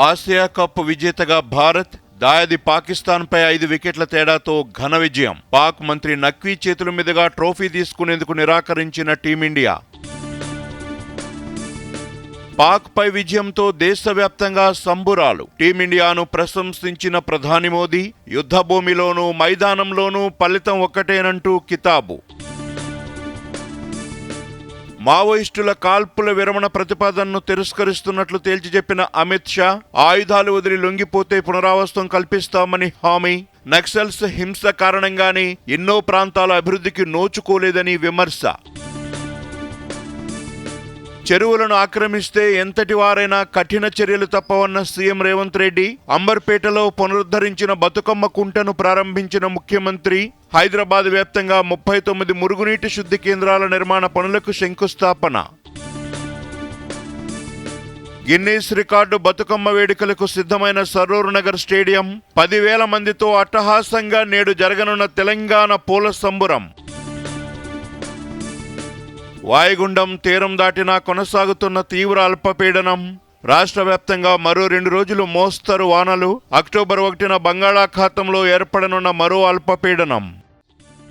Asia cup విజేతగా భారత్ దాయది పాకిస్తాన్పై ఐదు వికెట్ల తేడాతో ఘన విజయం. పాక్ మంత్రి నక్వీ చేతుల మీదుగా ట్రోఫీ తీసుకునేందుకు నిరాకరించిన టీమిండియా. పాక్పై విజయంతో దేశవ్యాప్తంగా సంబురాలు. టీమిండియాను ప్రశంసించిన ప్రధాని మోదీ యుద్ధభూమిలోనూ మైదానంలోనూ ఫలితం ఒక్కటేనంటూ కితాబు. మావోయిస్టుల కాల్పుల విరమణ ప్రతిపాదనను తిరస్కరిస్తున్నట్లు తేల్చి చెప్పిన అమిత్ షా ఆయుధాలు వదిలి లొంగిపోతే పునరావాసం కల్పిస్తామని హామీ. నక్సల్స్ హింస కారణంగానే ఎన్నో ప్రాంతాల అభివృద్ధికి నోచుకోలేదని విమర్శ. చెరువులను ఆక్రమిస్తే ఎంతటి వారైనా కఠిన చర్యలు తప్పవన్న సీఎం రేవంత్ రెడ్డి అంబర్పేటలో పునరుద్ధరించిన బతుకమ్మ కుంటను ప్రారంభించిన ముఖ్యమంత్రి హైదరాబాద్ వ్యాప్తంగా ముప్పై తొమ్మిది మురుగునీటి శుద్ధి కేంద్రాల నిర్మాణ పనులకు శంకుస్థాపన. గిన్నీస్ రికార్డు బతుకమ్మ వేడుకలకు సిద్ధమైన సరూర్ నగర్ స్టేడియం పదివేల మందితో అట్టహాసంగా నేడు జరగనున్న తెలంగాణ పూల సంబురం. వాయుగుండం తీరం దాటినా కొనసాగుతున్న తీవ్ర అల్పపీడనం. రాష్ట్ర వ్యాప్తంగా మరో రెండు రోజులు మోస్తరు వానలు. అక్టోబర్ ఒకటిన బంగాళాఖాతంలో ఏర్పడనున్న మరో అల్పపీడనం.